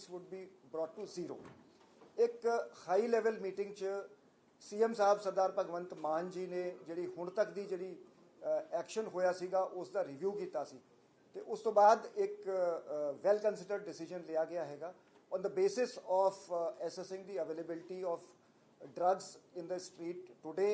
Seats would be brought to zero ਇੱਕ high level meeting 'ਚ CM ਸਾਹਿਬ ਸਰਦਾਰ ਭਗਵੰਤ ਮਾਨ ਜੀ ਨੇ ਜਿਹੜੀ ਹੁਣ ਤੱਕ ਦੀ ਜਿਹੜੀ ਐਕਸ਼ਨ ਹੋਇਆ ਸੀਗਾ ਉਸ ਦਾ ਰਿਵਿਊ ਕੀਤਾ ਸੀ ਤੇ ਉਸ ਤੋਂ ਬਾਅਦ ਇੱਕ ਵੈਲ ਕੰਸੀਡਰਡ ਡਿਸੀਜਨ ਲਿਆ ਗਿਆ ਹੈਗਾ on the basis of assessing the availability of drugs in the street today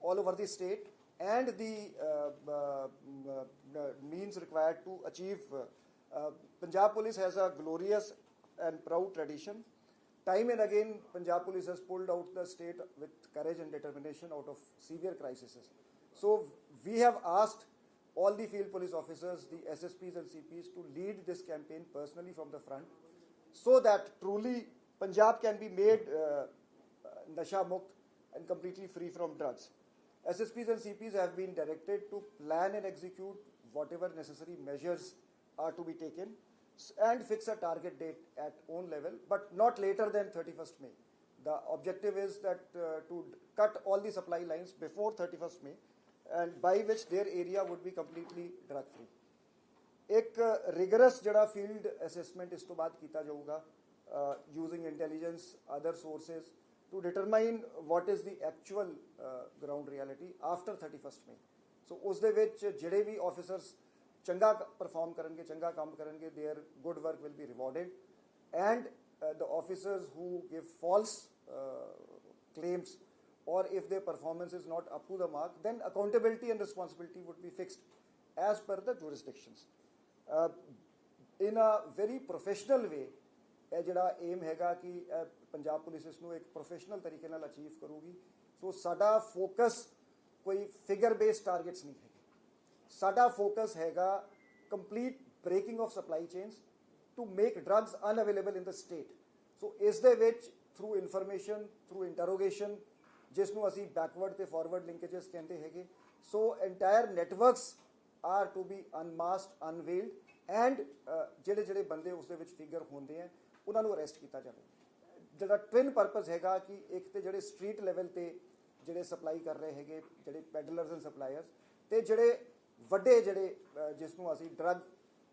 all over the state and the uh, uh, uh, means required to achieve. Uh, uh, Punjab Police has a glorious and proud tradition. Time and again, Punjab Police has pulled out the state with courage and determination out of severe crises. So we have asked all the field police officers, the SSPs and CPs to lead this campaign personally from the front so that truly Punjab can be made uh, uh, nasha mukt and completely free from drugs. SSPs and CPs have been directed to plan and execute whatever necessary measures are to be taken and fix a target date at own level, but not later than 31st May. The objective is that uh, to cut all the supply lines before 31st May and by which their area would be completely drug free. एक rigorous जड़ा field assessment इस तो be किया जाऊगा using intelligence other to to determine what is the actual ground reality after 31 May so उस दे विच जेड़े भी officers ਚੰਗਾ ਪਰਫਾਰਮ ਕਰਨਗੇ ਚੰਗਾ ਕੰਮ ਕਰਨਗੇ there good work will be rewarded and the officers who give false uh, claims or if their performance is not up to the mark then accountability and responsibility would be fixed as per the jurisdictions uh, in a very professional way ਇਹ ਜਿਹੜਾ aim ਹੈਗਾ ਕਿ ਇਹ Punjab police ਇਸ ਨੂੰ ਇੱਕ professional ਤਰੀਕੇ ਨਾਲ ਅਚੀਵ ਕਰੂਗੀ ਸੋ ਸਾਡਾ ਫੋਕਸ ਕੋਈ ਫਿਗਰ ਬੇਸਡ ਟਾਰਗੇਟਸ ਨਹੀਂ ਹੈਗੇ ਸਾਡਾ ਫੋਕਸ ਹੈਗਾ complete breaking of supply chains to make drugs unavailable in the state. So ਇਸ ਦੇ ਵਿੱਚ ਥਰੂ ਇਨਫੋਰਮੇਸ਼ਨ ਥਰੂ ਇੰਟਰੋਗੇਸ਼ਨ ਜਿਸ ਨੂੰ ਅਸੀਂ ਬੈਕਵਰਡ ਤੇ ਫਾਰਵਰਡ ਲਿੰਕੇजेस ਕਹਿੰਦੇ ਹੈਗੇ, so entire networks are to be unmasked unveiled and ਜਿਹੜੇ ਜਿਹੜੇ ਬੰਦੇ ਉਸ ਦੇ ਵਿੱਚ ਫਿਗਰ ਹੁੰਦੇ ਆ, ਉਹਨਾਂ ਨੂੰ ਅਰੈਸਟ ਕੀਤਾ ਜਾਵੇ। ਜਿਹੜਾ ਟਵਿਨ ਪਰਪਸ ਹੈਗਾ ਕਿ ਇੱਕ ਤੇ ਜਿਹੜੇ ਸਟਰੀਟ ਲੈਵਲ ਤੇ ਜਿਹੜੇ ਸਪਲਾਈ ਕਰ ਰਹੇ ਹੈਗੇ, ਜਿਹੜੇ ਪੈਡਲਰਸ ਐਂਡ ਸਪਲਾਇਰਸ ਤੇ ਜਿਹੜੇ ਵੱਡੇ ਜਿਹੜੇ ਜਿਸ ਨੂੰ ਅਸੀਂ ਡਰੱਗ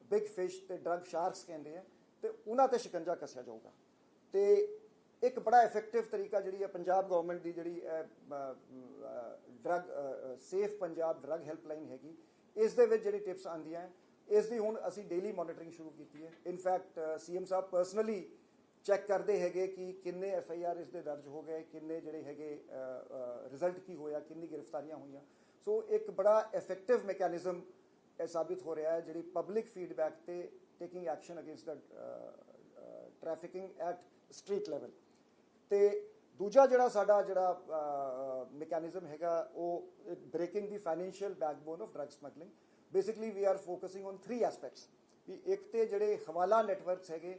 ਬਿਗ ਫਿਸ਼ ਤੇ ਡਰੱਗ ਸ਼ਾਰਕਸ ਕਹਿੰਦੇ ਆ ਤੇ ਉਹਨਾਂ ਤੇ ਸ਼ਿਕੰਜਾ ਕੱਸਿਆ ਜਾਊਗਾ। ਤੇ ਇੱਕ ਬੜਾ ਇਫੈਕਟਿਵ ਤਰੀਕਾ ਜਿਹੜੀ ਹੈ ਪੰਜਾਬ ਗਵਰਨਮੈਂਟ ਦੀ ਜਿਹੜੀ drug safe Punjab drug helpline ਹੈਗੀ ਇਸ ਦੇ ਵਿੱਚ ਜਿਹੜੀ ਟਿਪਸ ਆਉਂਦੀਆਂ ਹੈ, ਇਸ ਦੀ ਹੁਣ ਅਸੀਂ ਡੇਲੀ ਮੋਨੀਟਰਿੰਗ ਸ਼ੁਰੂ ਕੀਤੀ ਹੈ। In fact CM sahib personally check ਕਰਦੇ ਹੈਗੇ ਕਿ ਕਿੰਨੇ ਐਫ ਆਈ ਆਰ ਇਸ ਦੇ ਦਰਜ ਹੋ ਗਏ ਕਿੰਨੇ ਜਿਹੜੇ ਹੈਗੇ ਰਿਜ਼ਲਟ ਕੀ ਹੋਇਆ ਕਿੰਨੀ ਗ੍ਰਿਫਤਾਰੀਆਂ ਹੋਈਆਂ। ਸੋ ਇੱਕ ਬੜਾ ਇਫੈਕਟਿਵ ਮੈਕੈਨਿਜ਼ਮ ਇਹ ਸਾਬਿਤ ਹੋ ਰਿਹਾ ਹੈ, ਜਿਹੜੀ ਪਬਲਿਕ ਫੀਡਬੈਕ ਤੇ taking action against the trafficking at street level ਤੇ ਦੂਜਾ ਜਿਹੜਾ ਸਾਡਾ ਜਿਹੜਾ ਮੈਕੈਨਿਜ਼ਮ ਹੈਗਾ, ਉਹ breaking the financial backbone of drug smuggling basically we are focusing on 3 aspects ਵੀ ਇੱਕ ਤੇ ਜਿਹੜੇ ਹਵਾਲਾ ਨੈਟਵਰਕਸ ਹੈਗੇ,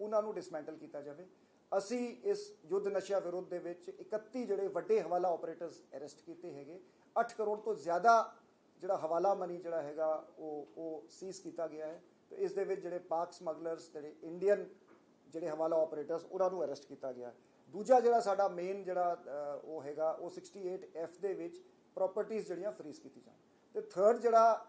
ਉਹਨਾਂ ਨੂੰ ਡਿਸਮੈਂਟਲ ਕੀਤਾ ਜਾਵੇ। ਅਸੀਂ ਇਸ ਯੁੱਧ ਨਸ਼ਾ ਵਿਰੁੱਧ ਦੇ ਵਿੱਚ 31 ਜਿਹੜੇ ਵੱਡੇ ਹਵਾਲਾ ਆਪਰੇਟਰਸ ਅਰੈਸਟ ਕੀਤੇ ਹੈਗੇ 8 ਕਰੋੜ ਤੋਂ ਜ਼ਿਆਦਾ ਜਿਹੜਾ ਹਵਾਲਾ ਮਨੀ ਜਿਹੜਾ ਹੈਗਾ, ਉਹ ਉਹ ਸੀਜ਼ ਕੀਤਾ ਗਿਆ ਹੈ। ਤੇ ਇਸ ਦੇ ਵਿੱਚ ਜਿਹੜੇ ਪਾਕ ਸਮਗਲਰਸ ਜਿਹੜੇ ਇੰਡੀਅਨ ਜਿਹੜੇ ਹਵਾਲਾ ਆਪਰੇਟਰਸ ਉਹਨਾਂ ਨੂੰ ਅਰੈਸਟ ਕੀਤਾ ਗਿਆ। ਦੂਜਾ ਜਿਹੜਾ ਸਾਡਾ ਮੇਨ ਜਿਹੜਾ ਉਹ ਹੈਗਾ, ਉਹ 68F ਦੇ ਵਿੱਚ ਪ੍ਰਾਪਰਟੀਆਂ ਜਿਹੜੀਆਂ ਫਰੀਜ਼ ਕੀਤੀ ਜਾਣ। ਤੇ ਥਰਡ ਜਿਹੜਾ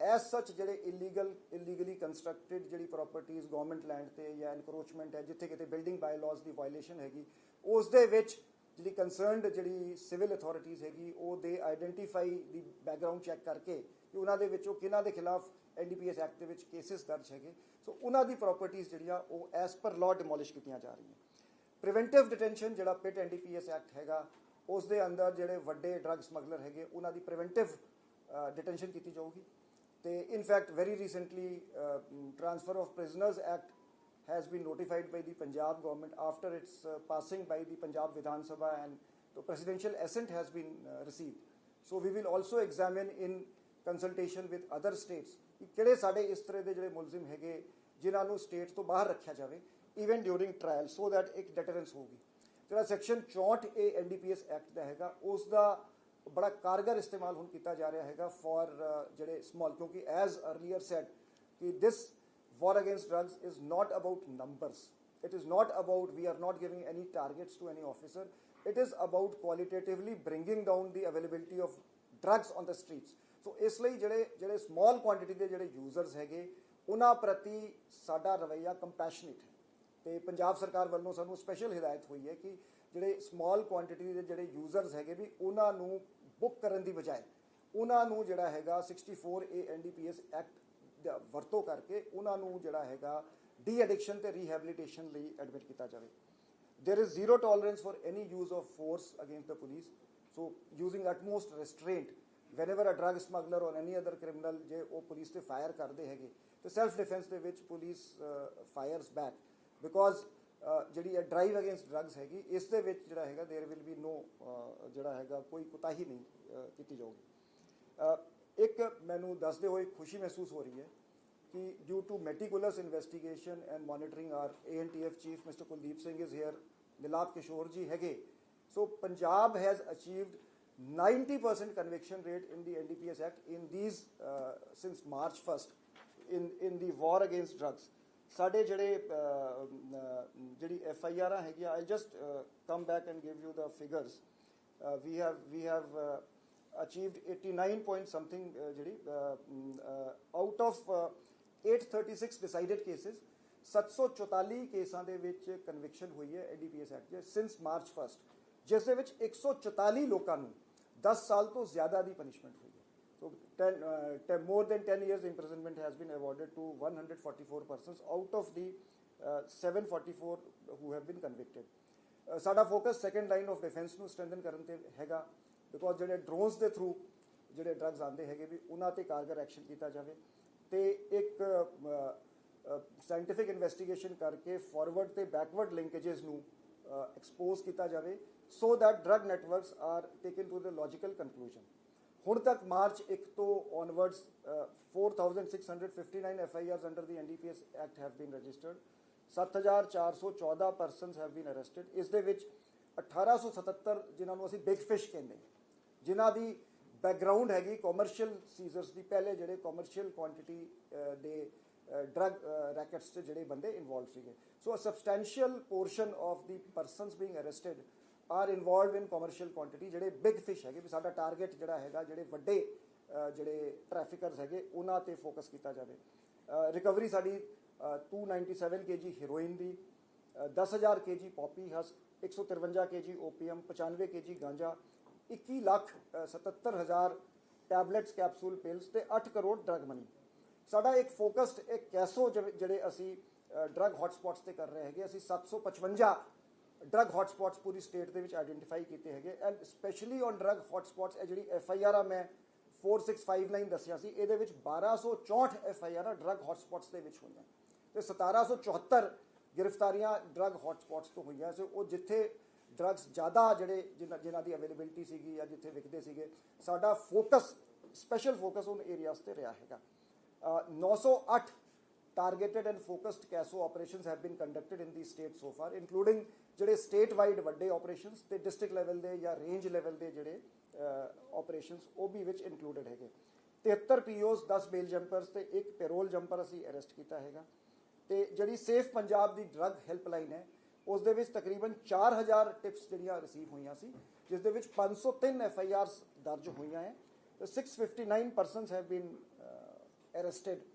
ਐਸ ਸੱਚ ਜਿਹੜੇ ਇਲੀਗਲ ਇਲੀਗਲੀ ਕੰਸਟਰਕਟਡ ਜਿਹੜੀ ਪ੍ਰਾਪਰਟੀਆਂ ਗਵਰਨਮੈਂਟ ਲੈਂਡ ਤੇ ਜਾਂ ਐਨਕਰੋਚਮੈਂਟ ਹੈ, ਜਿੱਥੇ ਕਿਤੇ ਬਿਲਡਿੰਗ ਬਾਇਲਾਜ਼ ਦੀ ਵਾਇਲੇਸ਼ਨ ਹੈਗੀ, ਉਸ ਦੇ ਵਿੱਚ ਜਿਹੜੀ ਕੰਸਰਨਡ ਜਿਹੜੀ ਸਿਵਲ ਅਥਾਰਟੀਆਂ ਹੈਗੀ, ਉਹ ਦੇ ਆਇਡੈਂਟੀਫਾਈ ਦੀ ਬੈਕਗ੍ਰਾਉਂਡ ਚੈੱਕ ਕਰਕੇ ਕਿ ਉਹਨਾਂ ਦੇ ਵਿੱਚੋਂ ਕਿਹਨਾਂ ਦੇ ਖਿਲਾਫ ਐਨਡੀਪੀਐਸ ਐਕਟ ਦੇ ਵਿੱਚ ਕੇਸਿਸ ਦਰਜ ਹੈਗੇ। ਸੋ ਉਹਨਾਂ ਦੀ ਪ੍ਰਾਪਰਟੀਆਂ ਜਿਹੜੀਆਂ, ਉਹ ਐਸ ਪਰ ਲਾਅ ਡਿਮੋਲਿਸ਼ ਕੀਤੀਆਂ ਜਾ ਰਹੀਆਂ। ਪ੍ਰੀਵੈਂਟਿਵ ਡਿਟੈਂਸ਼ਨ ਜਿਹੜਾ ਪਿਟ ਐਨਡੀਪੀਐਸ ਐਕਟ ਹੈਗਾ, ਉਸ ਦੇ ਅੰਦਰ ਜਿਹੜੇ ਵੱਡੇ ਡਰੱਗ ਸਮਗਲਰ ਹੈਗੇ, ਉਹਨਾਂ ਦੀ ਪ੍ਰੀਵੈਂਟਿਵ ਡਿਟੈਂਸ਼ਨ ਕੀਤੀ ਜਾਊਗੀ। ਤੇ in fact very recently transfer of prisoners act has been notified by the Punjab government after its uh, passing by the Punjab Vidhan Sabha and the presidential assent has been uh, received. So we will also examine in consultation with other states ਕਿ ਕਿਹੜੇ ਸਾਡੇ ਇਸ ਤਰ੍ਹਾਂ ਦੇ ਜਿਹੜੇ ਮੁਲਜ਼ਮ ਹੈਗੇ ਜਿਨ੍ਹਾਂ ਨੂੰ ਸਟੇਟ ਤੋਂ ਬਾਹਰ ਰੱਖਿਆ ਜਾਵੇ even during trial so that ਇੱਕ ਡਿਟਰੈਂਸ ਹੋਊਗੀ ਜਿਹੜਾ ਸੈਕਸ਼ਨ 64 ਏ ਐਨਡੀਪੀਐਸ ਐਕਟ ਦਾ ਹੈਗਾ ਉਸ ਦਾ ਬੜਾ ਕਾਰਗਰ ਇਸਤੇਮਾਲ ਹੁਣ ਕੀਤਾ ਜਾ ਰਿਹਾ ਹੈਗਾ ਫॉर ਜਿਹੜੇ ਸਮਾਲ ਕਿਉਂਕਿ ਐਜ਼ ਅਰਲੀਅਰ ਸੈਡ ਕਿ ਦਿਸ war against drugs is not about numbers. It is not about we are not giving any targets to any officer. It is about qualitatively bringing down the availability of drugs on the streets. ਸੋ ਇਸ ਲਈ ਜਿਹੜੇ ਜਿਹੜੇ small quantity ਦੇ ਜਿਹੜੇ users ਹੈਗੇ ਉਹਨਾਂ ਪ੍ਰਤੀ ਸਾਡਾ ਰਵਈਆ ਕੰਪੈਸ਼ਨੇਟ ਹੈ ਤੇ ਪੰਜਾਬ ਸਰਕਾਰ ਵੱਲੋਂ ਸਾਨੂੰ ਸਪੈਸ਼ਲ ਹਦਾਇਤ ਹੋਈ ਹੈ ਕਿ ਜਿਹੜੇ ਸਮਾਲ ਕੁਆਂਟੀਟੀ ਦੇ ਜਿਹੜੇ ਯੂਜ਼ਰਸ ਹੈਗੇ ਵੀ ਉਹਨਾਂ ਨੂੰ ਬੁੱਕ ਕਰਨ ਦੀ ਬਜਾਏ ਉਹਨਾਂ ਨੂੰ ਜਿਹੜਾ ਹੈਗਾ 64 ਏ ਐਨਡੀਪੀਐਸ ਐਕਟ ਦਾ ਵਰਤੋਂ ਕਰਕੇ ਉਹਨਾਂ ਨੂੰ ਜਿਹੜਾ ਹੈਗਾ ਡੀ ਐਡਿਕਸ਼ਨ ਤੇ ਰੀਹੈਬਿਲਿਟੇਸ਼ਨ ਲਈ ਐਡਮਿਟ ਕੀਤਾ ਜਾਵੇ there is zero tolerance for any use of force against the police so using utmost restraint whenever a drug smuggler or any other criminal ਜੇ ਉਹ ਪੁਲਿਸ ਤੇ ਫਾਇਰ ਕਰਦੇ ਹੈਗੇ ਤੇ ਸੈਲਫ ਡਿਫੈਂਸ ਦੇ ਵਿੱਚ ਪੁਲਿਸ ਫਾਇਰਸ ਬੈਕ ਬਿਕੋਜ਼ ਜਿਹੜੀ ਇਹ ਡਰਾਈਵ ਅਗੇਂਸਟ ਡਰੱਗਸ ਹੈਗੀ ਇਸ ਦੇ ਵਿੱਚ ਜਿਹੜਾ ਹੈਗਾ देयर ਵਿਲ ਬੀ ਨੋ ਜਿਹੜਾ ਹੈਗਾ ਕੋਈ ਕੁਤਾਹੀ ਨਹੀਂ ਅਹ, ਕੀਤੀ ਜਾਊਗੀ ਅਹ, ਇੱਕ ਮੈਨੂੰ ਦੱਸਦੇ ਹੋਏ ਖੁਸ਼ੀ ਮਹਿਸੂਸ ਹੋ ਰਹੀ ਹੈ ਕਿ due to meticulous investigation and monitoring our ANTF chief mister Kuldeep Singh is here Nilabh Kishore ji ਹੈਗੇ so Punjab has achieved 90% conviction rate in the NDPS Act in these uh, since March 1st in in the war against drugs. ਸਾਡੇ ਜਿਹੜੇ ਜਿਹੜੀ F I R ਹੈਗੀ I just come back and give you the figures we have we have achieved 89 point something ਜਿਹੜੀ out of 836 decided cases 744 ਕੇਸਾਂ ਦੇ ਵਿੱਚ conviction ਹੋਈ ਹੈ ਐਡੀਪੀਐਸ ਐਕਟ ਦੇ ਸਿੰਸ ਮਾਰਚ 1st ਜਿਸ ਦੇ ਵਿੱਚ 144 ਲੋਕਾਂ ਨੂੰ 10 ਸਾਲ ਤੋਂ ਜ਼ਿਆਦਾ ਦੀ ਪਨਿਸ਼ਮੈਂਟ ਹੋਈ ਹੈ So 10, uh, 10, more than 10 years imprisonment has been awarded to 144 persons out of the uh, 744 who have been convicted. ਸਾਡਾ focus second line of defence ਨੂੰ ਸਟਰੈਂਥਨ ਕਰਨ ਤੇ ਹੈਗਾ ਬਿਕੋਜ਼ ਜਿਹੜੇ ਡਰੋਨਸ ਦੇ ਥਰੂ ਜਿਹੜੇ ਡਰੱਗਸ ਆਉਂਦੇ ਹੈਗੇ ਵੀ ਉਹਨਾਂ ਤੇ ਕਾਰਗਰ ਐਕਸ਼ਨ ਕੀਤਾ ਜਾਵੇ ਤੇ ਇੱਕ ਸਾਇੰਟੀਫਿਕ ਇਨਵੈਸਟੀਗੇਸ਼ਨ ਕਰਕੇ ਫਾਰਵਰਡ ਤੇ ਬੈਕਵਰਡ ਲਿੰਕੇजेस ਨੂੰ ਐਕਸਪੋਜ਼ ਕੀਤਾ ਜਾਵੇ so that drug networks are taken to the logical conclusion ਹੁਣ ਤੱਕ ਮਾਰਚ 1 ਤੋਂ onwards uh, 4659 FIRs under the NDPS Act have been registered. 7414 persons have been arrested ਇਸ ਦੇ ਵਿੱਚ 1877 ਜਿਨ੍ਹਾਂ ਨੂੰ ਅਸੀਂ ਬਿਗ ਫਿਸ਼ ਕਹਿੰਦੇ ਹਾਂ, ਜਿਨ੍ਹਾਂ ਦੀ ਬੈਕਗ੍ਰਾਉਂਡ ਹੈਗੀ ਕਮਰਸ਼ੀਅਲ ਸੀਜ਼ਰਸ ਦੀ ਪਹਿਲੇ ਜਿਹੜੇ ਕਮਰਸ਼ੀਅਲ ਕੁਆਂਟੀਟੀ ਦੇ ਡਰਗ ਰੈਕਟਸ ਤੇ ਜਿਹੜੇ ਬੰਦੇ ਇਨਵੋਲਵ ਸੀਗੇ। So a substantial portion of the persons being arrested are involved in commercial quantity ਜਿਹੜੇ ਬਿਗ ਫਿਸ਼ ਹੈਗੇ ਵੀ ਸਾਡਾ ਟਾਰਗੇਟ ਜਿਹੜਾ ਹੈਗਾ ਜਿਹੜੇ ਵੱਡੇ ਜਿਹੜੇ ਟ੍ਰੈਫਿਕਰਸ ਹੈਗੇ ਉਹਨਾਂ ਤੇ ਫੋਕਸ ਕੀਤਾ ਜਾਵੇ। ਰਿਕਵਰੀ ਸਾਡੀ ਅਹ, 297 ਕੇਜੀ ਹੀਰੋਇਨ ਦੀ uh, 10000 KG poppy husk 153 KG opium 95 KG ganja 21 lakh uh, 77000 tablets capsule pills ਤੇ 8 ਕਰੋੜ ਡਰਗ ਮਨੀ ਸਾਡਾ ਇੱਕ ਫੋਕਸਡ ਇੱਕ ਕੈਸੋ ਜਿਹੜੇ ਅਸੀਂ ਡਰਗ ਹੌਟਸਪੌਟਸ ਤੇ ਕਰ ਰਹੇ ਹੈਗੇ ਅਸੀਂ 755 ਡਰਗ ਹੌਟਸਪੌਟਸ ਪੂਰੀ ਸਟੇਟ ਦੇ ਵਿੱਚ ਆਈਡੈਂਟੀਫਾਈ ਕੀਤੇ ਹੈਗੇ and specially on drug hotspots ਇਹ ਜਿਹੜੀ ਐਫ ਆਈ ਆਰ ਆ ਮੈਂ 4659 ਦੱਸਿਆ ਸੀ ਇਹਦੇ ਵਿੱਚ 1264 F I R drug hotspots ਦੇ ਵਿੱਚ ਹੋਈਆਂ ਤੇ 1774 ਗ੍ਰਿਫਤਾਰੀਆਂ ਡਰਗ ਹੌਟਸਪੌਟਸ ਤੋਂ ਹੋਈਆਂ ਸੋ ਉਹ ਜਿੱਥੇ ਡਰੱਗਸ ਜ਼ਿਆਦਾ ਜਿਹੜੇ ਜਿਨ੍ਹਾਂ ਦੀ ਅਵੇਲੇਬਿਲਟੀ ਸੀਗੀ ਜਾਂ ਜਿੱਥੇ ਵਿਕਦੇ ਸੀਗੇ ਸਾਡਾ ਫੋਕਸ ਸਪੈਸ਼ਲ ਫੋਕਸ ਉਹਨਾਂ ਏਰੀਆਸ ਤੇ ਰਿਹਾ ਹੈਗਾ 908 targeted and focused CASO operations have been conducted in the state so far including ਜਿਹੜੇ ਸਟੇਟ ਵਾਈਡ ਵੱਡੇ ਆਪਰੇਸ਼ਨਸ ਤੇ ਡਿਸਟ੍ਰਿਕਟ ਲੈਵਲ ਦੇ ਜਾਂ ਰੇਂਜ ਲੈਵਲ ਦੇ ਜਿਹੜੇ ਆਪਰੇਸ਼ਨਸ ਉਹ ਵੀ ਵਿੱਚ ਇਨਕਲੂਡਡ ਹੈਗੇ 73 ਪੀਓਸ 10 ਬੇਲ ਜੰਪਰਸ ਤੇ ਇੱਕ ਪੈਰੋਲ ਜੰਪਰ ਅਸੀਂ ਅਰੈਸਟ ਕੀਤਾ ਹੈਗਾ ਤੇ ਜਿਹੜੀ ਸੇਫ ਪੰਜਾਬ ਦੀ ਡਰੱਗ ਹੈਲਪਲਾਈਨ ਹੈ ਉਸ ਦੇ ਵਿੱਚ ਤਕਰੀਬਨ 4000 ਟਿਪਸ ਜਿਹੜੀਆਂ ਰਿਸੀਵ ਹੋਈਆਂ ਸੀ ਜਿਸ ਦੇ ਵਿੱਚ 503 ਐਫ ਆਈ ਆਰ ਦਰਜ ਹੋਈਆਂ ਹੈ 659 persons have been arrested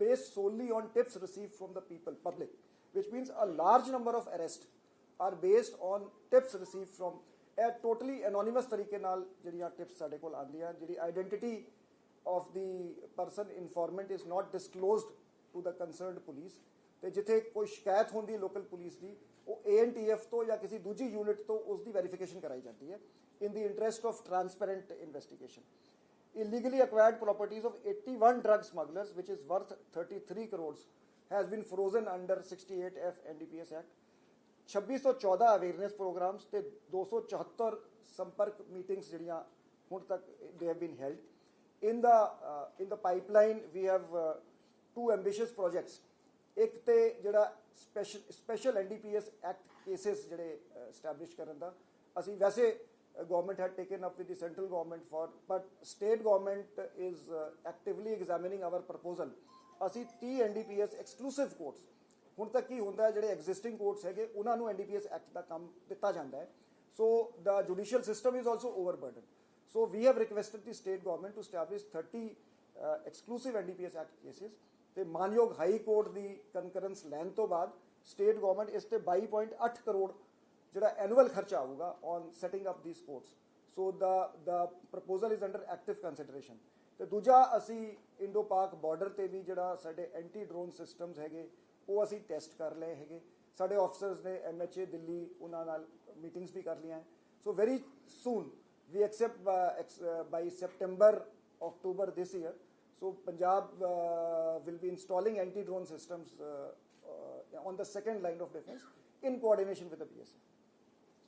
based solely on tips received from the people, public, which means a large number of arrests are based on tips received from a totally anonymous ਤਰੀਕੇ ਨਾਲ ਜਿਹੜੀਆਂ tips ਸਾਡੇ ਕੋਲ ਆਉਂਦੀਆਂ ਜਿਹੜੀ identity of the person informant is not disclosed to the concerned police ਤੇ ਜਿੱਥੇ ਕੋਈ ਸ਼ਿਕਾਇਤ ਹੁੰਦੀ ਲੋਕਲ ਪੁਲਿਸ ਦੀ ਉਹ ANTF ਤੋਂ ਜਾਂ ਕਿਸੇ ਦੂਜੀ ਯੂਨਿਟ ਤੋਂ ਉਸ ਦੀ ਵੈਰੀਫਿਕੇਸ਼ਨ ਕਰਾਈ ਜਾਂਦੀ ਹੈ in the interest of transparent investigation illegally acquired properties of 81 drug smugglers, which is worth 33 crores, has been frozen under 68F NDPS Act. 2614 awareness programmes ਤੇ 274 ਸੰਪਰਕ ਮੀਟਿੰਗਸ ਜਿਹੜੀਆਂ ਹੁਣ ਤੱਕ ਦੇ have been held in the in the pipeline we have two ambitious projects ਇੱਕ ਤੇ ਜਿਹੜਾ special special NDPS act cases ਜਿਹੜੇ ਐਸਟੈਬਲਿਸ਼ ਕਰਨ ਦਾ, ਅਸੀਂ ਵੈਸੇ government had taken up with the central government for but state government is actively examining our proposal ਅਸੀਂ 30 NDPS exclusive courts ਹੁਣ ਤੱਕ ਕੀ ਹੁੰਦਾ ਜਿਹੜੇ ਐਗਜ਼ਿਸਟਿੰਗ ਕੋਰਟਸ ਹੈਗੇ, ਉਹਨਾਂ ਨੂੰ ਐਨਡੀਪੀਐਸ ਐਕਟ ਦਾ ਕੰਮ ਦਿੱਤਾ ਜਾਂਦਾ ਹੈ। So the judicial system is also overburden so we have requested the state government to establish 30 exclusive NDPS act cases ਤੇ ਮਾਨਯੋਗ ਹਾਈ ਕੋਰਟ ਦੀ ਕਨਕਰੈਂਸ ਲੈਣ ਤੋਂ ਬਾਅਦ ਸਟੇਟ ਗਵਰਨਮੈਂਟ ਇਸ ਤੇ 22.8 ਕਰੋੜ ਜਿਹੜਾ ਐਨੂਅਲ ਖਰਚਾ ਆਊਗਾ on setting up the sports so the the proposal is under active consideration ਤੇ ਦੂਜਾ ਅਸੀਂ ਇੰਡੋ ਪਾਕ ਬਾਰਡਰ ਤੇ ਵੀ ਜਿਹੜਾ ਸਾਡੇ ਐਂਟੀ ਡਰੋਨ ਸਿਸਟਮਸ ਹੈਗੇ ਉਹ ਅਸੀਂ ਟੈਸਟ ਕਰ ਲਏ ਹੈਗੇ। ਸਾਡੇ ਆਫਸਰਸ ਨੇ ਐਮਐਚਏ ਦਿੱਲੀ ਉਹਨਾਂ ਨਾਲ ਮੀਟਿੰਗਸ ਵੀ ਕਰ ਲਈਆਂ। So very soon we accept uh, ex- uh, by September, October this year. So Punjab uh, will be installing anti-drone systems uh, uh, on the second line of defense in coordination with the BSF.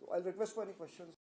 So I'll request for any questions.